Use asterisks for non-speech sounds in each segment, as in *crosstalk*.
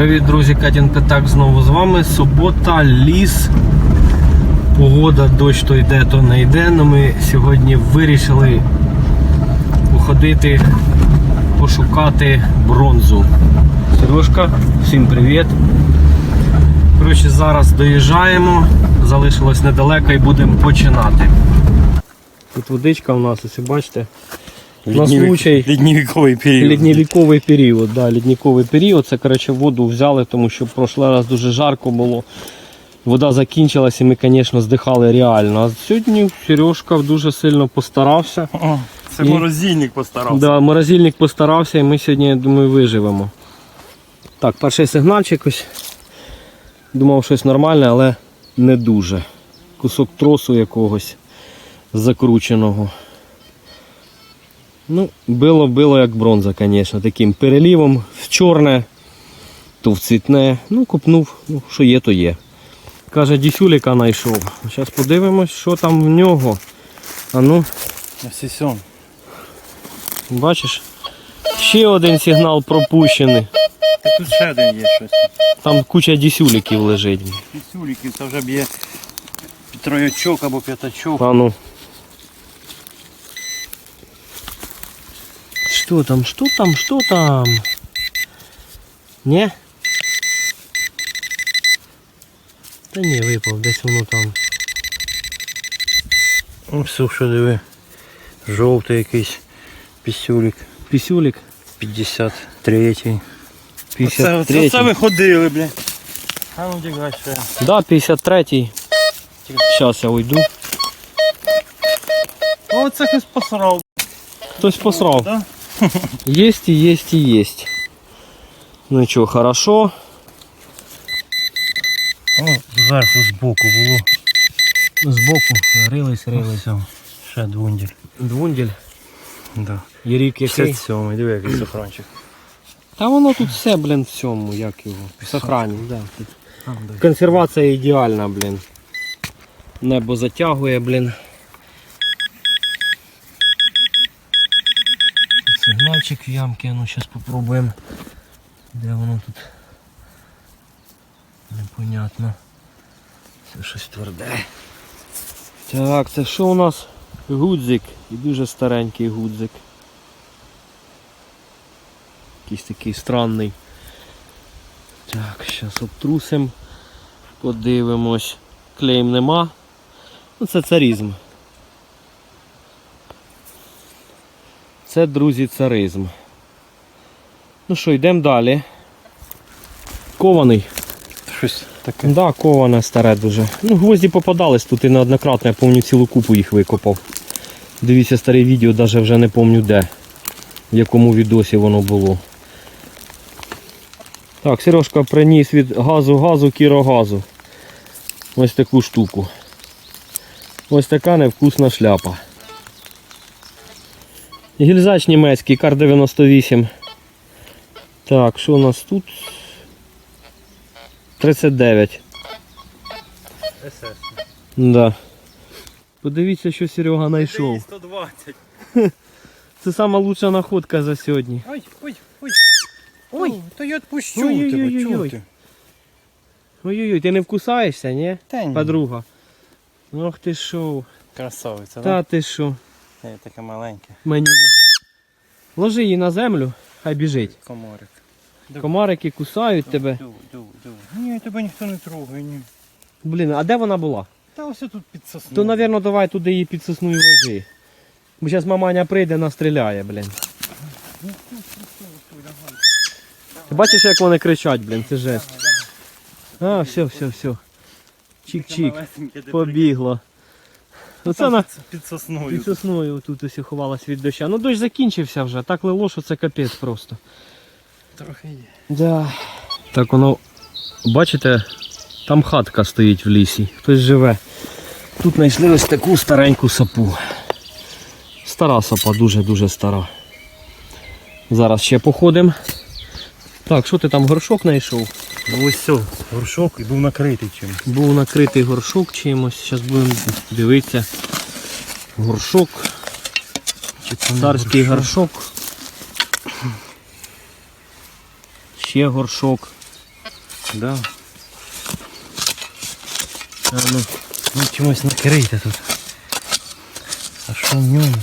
Привіт, друзі, Катін Петак знову з вами. Субота, ліс. Погода, дощ то йде, то не йде. але ми сьогодні вирішили походити, пошукати бронзу. Сережка, всім привіт. Коротше, зараз доїжджаємо, залишилось недалеко і будемо починати. Тут водичка у нас, ось бачите. На случай Ледниковий період. Ліднівіковий період, да, лідніковий період. Це коротше воду взяли, тому що в прошлий раз дуже жарко було. Вода закінчилась і ми, звісно, здихали реально. А сьогодні Сережка дуже сильно постарався. О, це І- морозильник постарався. Да, морозильник постарався і ми сьогодні, я думаю, виживемо. Так, перший сигнальчик ось. Думав щось нормальне, але не дуже. Кусок тросу якогось закрученого. Ну, било, било як бронза, звісно, таким перелівом в чорне, то в цвітне. Ну, купнув, ну, що є, то є. Каже, дісюліка знайшов. Зараз подивимось, що там в нього. А ну, Сісьон. Бачиш? Ще один сигнал пропущений. Так тут ще один є щось. Там куча дісюліків лежить. Пісюліків, це вже б є троячок або п'ятачок. А ну. Что там, что там, что там? Не? Та ні, випав, десь воно там. Ну, все, що диви. Жовтий якийсь пісюлік. Пісюлік. 53-й. 53. Це ви ходили, бля. А ну дігай ще. Да, 53-й. Зараз я уйду. О, це хтось посрав. Хтось посрав. Да? Есть и есть и есть. Ну что, хорошо. О, зверху збоку було. Збоку рились, Все. Ще двунділь. Двундель. Да. І рік який. 57-й, диви який сохранчик. Та воно тут все, блін, в цьому, як його. В сохрані, да. Консервація ідеальна, блін. Небо затягує, блін. Сигнальчик в ямки, ну зараз попробуємо. Де воно тут? Непонятно. Це щось тверде. Так, це що у нас? Гудзик. І дуже старенький гудзик. Якийсь такий странний. Так, зараз обтрусим. Подивимось. Клейм нема. Ну це царизм. Це, друзі, царизм. Ну що, йдемо далі. Кований. Щось таке. Да, коване старе дуже. Ну, гвозді попадались тут і неоднократно, я пам'ятаю цілу купу їх викопав. Дивіться старе відео, навіть вже не пам'ятаю де. В якому відосі воно було. Так, Сережка приніс від газу газу кірогазу. Ось таку штуку. Ось така невкусна шляпа. Гільзач німецький, кар 98. Так, що у нас тут? 39. СС. Да. Подивіться, що Серега знайшов. 120. Це сама лучша находка за сьогодні. Ой, ой, ой. Ой. Ой, то я відпущу Ой-ой-ой-ой-ой. чого ти? Ой-ой-ой, ти не вкусаєшся, ні? Та ні. Подруга. Ох ти що. Красавиця, Та ти що. Е, Таке маленьке. Мені. Ложи її на землю, хай біжить. Коморик. Комарики кусають тебе. Ду, ду, ду. Ні, тебе ніхто не трогає, ні. Блін, а де вона була? Та ось тут під сосною. То, напевно, давай туди її під сосну і ложи. Бо зараз маманя прийде, настріляє, блін. Ти бачиш, як вони кричать, блін, це жесть. А, все, все, все. Чик-чик, побігло. Оце на під сосною. під сосною тут ось ховалась від доща. Ну дощ закінчився вже, так лило, що це капець просто. Трохи є. Да. Так воно, бачите, там хатка стоїть в лісі, хтось живе. Тут знайшли ось таку стареньку сапу. Стара сапа, дуже-дуже стара. Зараз ще походимо. Так, що ти там горшок знайшов? Ну ось все, горшок і був накритий чимось. Був накритий горшок чимось. Зараз будемо дивитися. Горшок, Чи царський горшок. Ще горшок. Да. А ну, ну чимось накрийте тут. А що в ньому?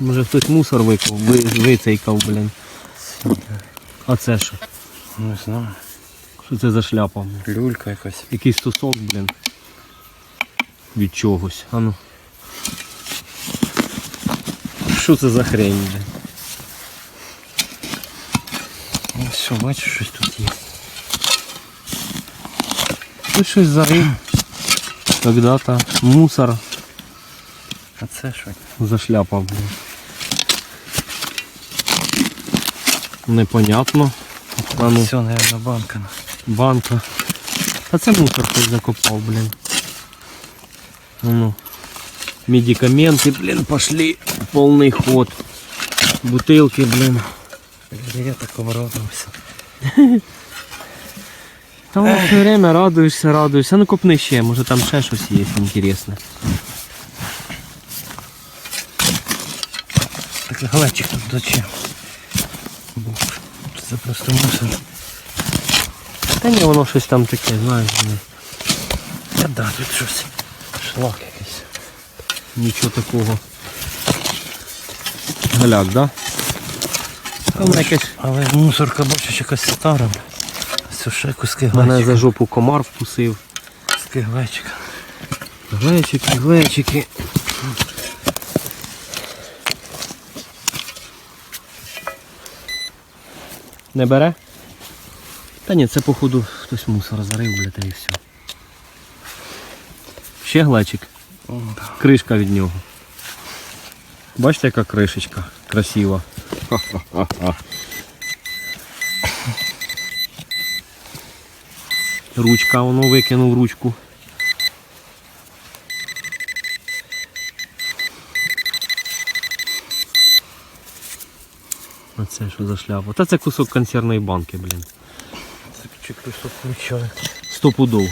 Може хтось мусор викав, ви, вицейкав, блін. А це що? Не знаю. Що це за шляпа? Люлька якась. Якийсь стосок, блін. Від чогось. А ну. Що це за хрень, блін? Ну все, бачиш, щось тут є. Тут щось зарив. Когда-то мусор А це що? за шляпа, блін. Непонятно. А ну, Все, наверное, банка. банка. А це мусор хтось закопав, блін. А Ну. Медикаменты, блин, пошли. Полный ход. Бутылки, блин. Де я так обрадувався. Там все время радуєшся, радуєшся. Ну копни ще, може там ще щось є інтересне. Так глечик тут зачем? Це просто мусор. Та ні, воно щось там таке, знаєш. Та да, тут щось. Шлак якийсь. нічого такого. Галяк, да? Там якесь Але мусорка бачиш якась стара. Все ще куски мене за жопу комар вкусив. Куски глечика. Глечики, глечики. Не бере? Та ні, це походу хтось мусор зарив, бля, та і все. Ще глечик. Кришка від нього. Бачите, яка кришечка красива. *laughs* Ручка, воно викинув ручку. А це що за шляпа? Та це кусок консервної банки, блін. Це тут включає. Сто пудов.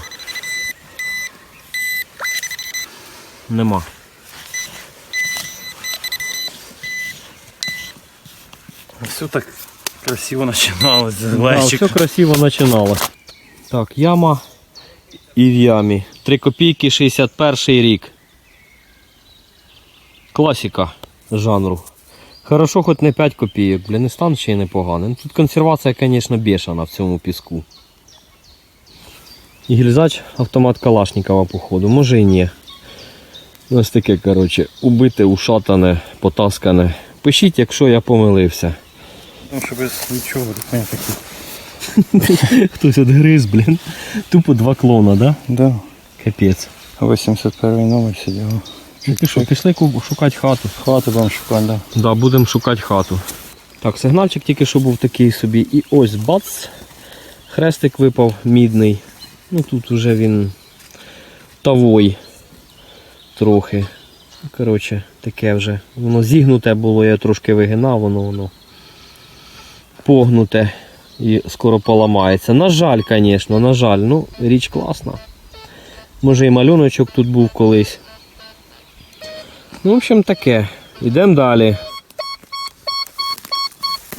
Нема. Все так красиво починалось Да, все красиво починалось. Так, яма і в ямі. 3 копійки 61 рік. Класика жанру. Хорошо, хоч не 5 копійок, блін, і стан ще й непоганий. Ну, Тут консервація, звісно, бешена в цьому піску. І гільзач автомат Калашникова, походу, може і ні. Ось таке, коротше, убите, ушатане, потаскане. Пишіть, якщо я помилився. Ну, що без нічого, так такі. *laughs* Хтось відгриз, блін. Тупо два клона, да? Да. Капець. 81 номер сидів. Ну ти що, пішли шукати хату. Хату будемо шукати, да. Да, будемо шукати хату. Так, сигнальчик тільки що був такий собі. І ось бац. Хрестик випав мідний. Ну тут вже він тавой трохи. Коротше, таке вже. Воно зігнуте було, я трошки вигинав, воно воно погнуте і скоро поламається. На жаль, звісно, на жаль, ну, річ класна. Може і малюночок тут був колись. Ну, в общем, таке. Йдемо далі.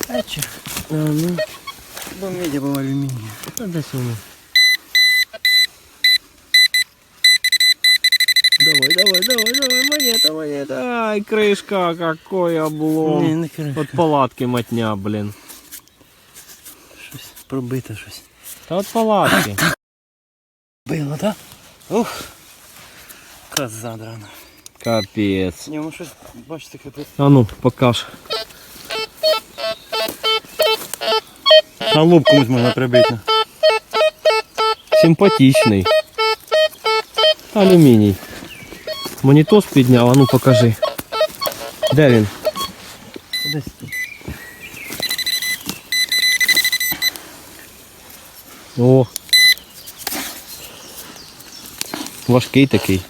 А, ну, Бо алюміній. а десь воно. Давай, давай, давай, давай, монета, монета. Ай, крышка, какой облом. Ні, не кереш. От палатки матня, блін. Щось пробите щось. Та от палатки. Било, так? Ух. Коза драна. Капець. Ні, ну щось, бачите, таке А ну, покаж. На лоб комусь можна прибити. Симпатичний. Алюміній. Монітос підняв, а ну покажи. Де він? Десь тут. О. Важкий такий.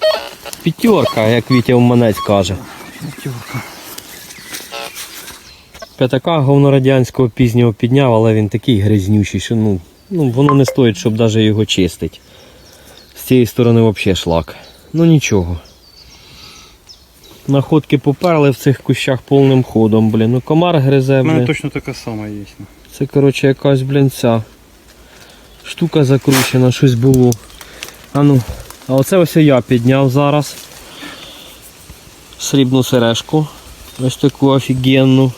П'ятерка, як Вітя Уманець каже. П'ятерка. П'ятака говнорадянського пізнього підняв, але він такий грязнючий, що ну, ну, воно не стоїть, щоб навіть його чистити. З цієї сторони взагалі шлак. Ну нічого. Находки поперли в цих кущах повним ходом, блін. Ну комар гризе, У мене точно така сама є. Це, коротше, якась, блін, ця штука закручена, щось було. А ну, а оце ось я підняв зараз. Срібну сережку. Ось таку офігенну.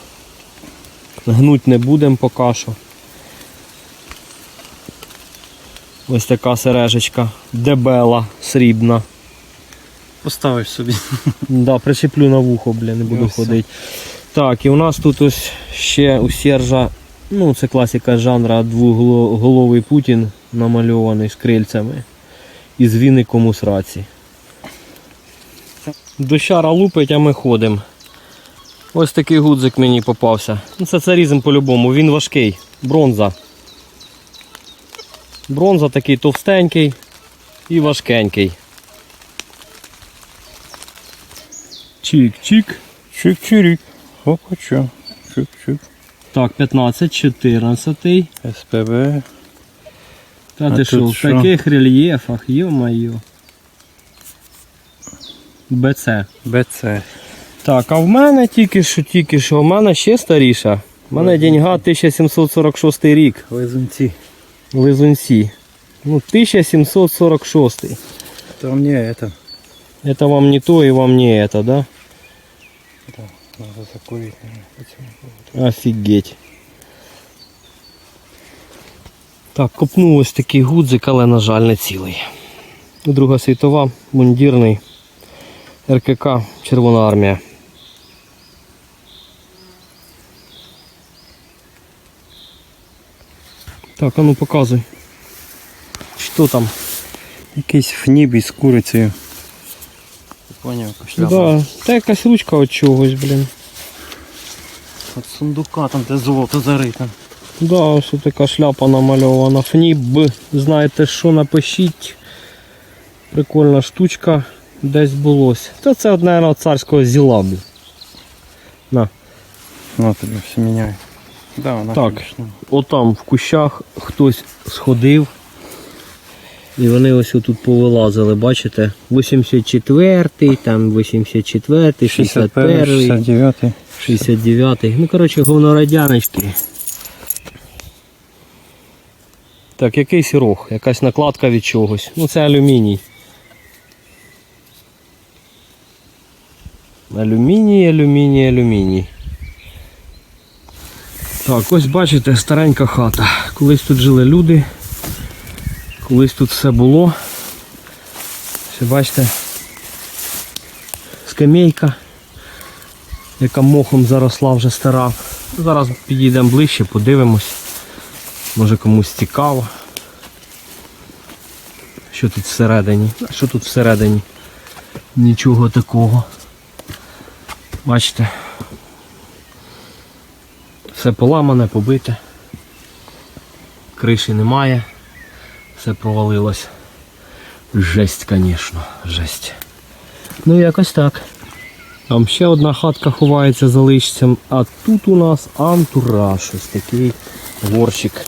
Гнуть не будемо поки що. Ось така сережечка. Дебела, срібна. Поставиш собі. Да, причеплю на вухо, бля, не буду ходити. Так, і у нас тут ось ще у Сержа, ну це класика жанра, двоголовий Путін намальований з крильцями і з віником у сраці. Дощара лупить, а ми ходимо. Ось такий гудзик мені попався. Ну, це царізм по-любому, він важкий. Бронза. Бронза такий товстенький і важкенький. Чик-чик. Чик-чирик. Опа, чо. Чик-чик. Так, 15, 14. СПБ. Та А ти тут що, в що? таких рельєфах, йо-майо. БЦ. БЦ. Так, а в мене тільки що, тільки що, в мене ще старіша. У мене деньга 1746 рік. Лизунці. Лизунці. Ну, 1746. Там не это. Это вам не то и вам не это, да? Надо закурить. наверное. Так, копнув ось такий гудзик, але, на жаль, не цілий. Друга світова, мундірний, РКК, Червона армія. Так, а ну показуй. Що там? Якийсь фніб із курицею. Поняв. Да, та якась ручка от чогось, блін. От сундука там, де золото зарите. Да, ось така шляпа намальована. ФНІБ, знаєте що, напишіть. Прикольна штучка десь булось. Та це, мабуть, царського зіла. блін. На. На тобі все міняє. Да, вона Так. конечно. Отам в кущах хтось сходив. І вони ось тут повилазили, бачите? 84-й, там 84-й, 61-й, 69 69-й. Ну, коротше, говнорадяночки. Так, якийсь рог, якась накладка від чогось. Ну це алюміній. Алюміній, алюміній, алюміній. Так, ось бачите, старенька хата. Колись тут жили люди. Колись тут все було. Ще бачите. Скамейка яка мохом заросла вже стара. Зараз підійдемо ближче, подивимось. Може комусь цікаво. Що тут всередині? Що тут всередині? Нічого такого. Бачите. Все поламане, побите. Криші немає. Все провалилось. Жесть, звісно, жесть. Ну якось так. Там ще одна хатка ховається за лишцем, а тут у нас антураж, ось такий горщик.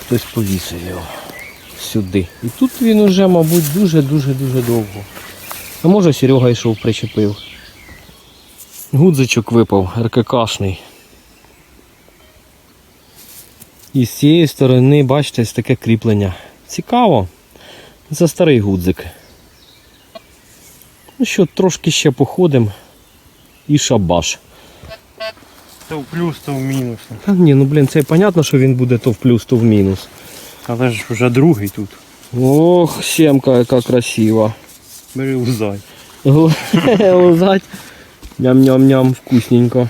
Хтось повісив його сюди. І тут він уже, мабуть, дуже-дуже-дуже довго. А може Серега йшов, причепив. Гудзичок випав, РККшний. І з цієї сторони, бачите, ось таке кріплення. Цікаво. Це старий гудзик. Ну що, трошки ще походимо і шабаш. То в плюс, то в мінус. Та ні, ну блін, це понятно, що він буде то в плюс, то в мінус. Але ж вже другий тут. Ох, сімка яка красива. Бери узай. Лизать. Ням-ням-ням, вкусненько.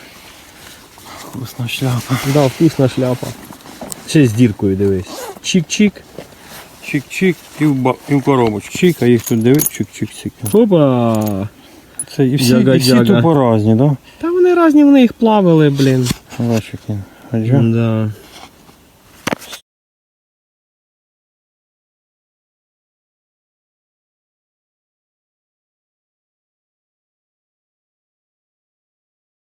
Вкусна шляпа. Да, вкусна шляпа. Ще з діркою дивись. Чик-чик. Чик-чик і в, ба... і в коробочку. Чик, а їх тут дивись, чик-чик-чик. Опа! Це і всі, і всі тупо разні, да? Та в різні, плавали блін. Бачиш, які. Да.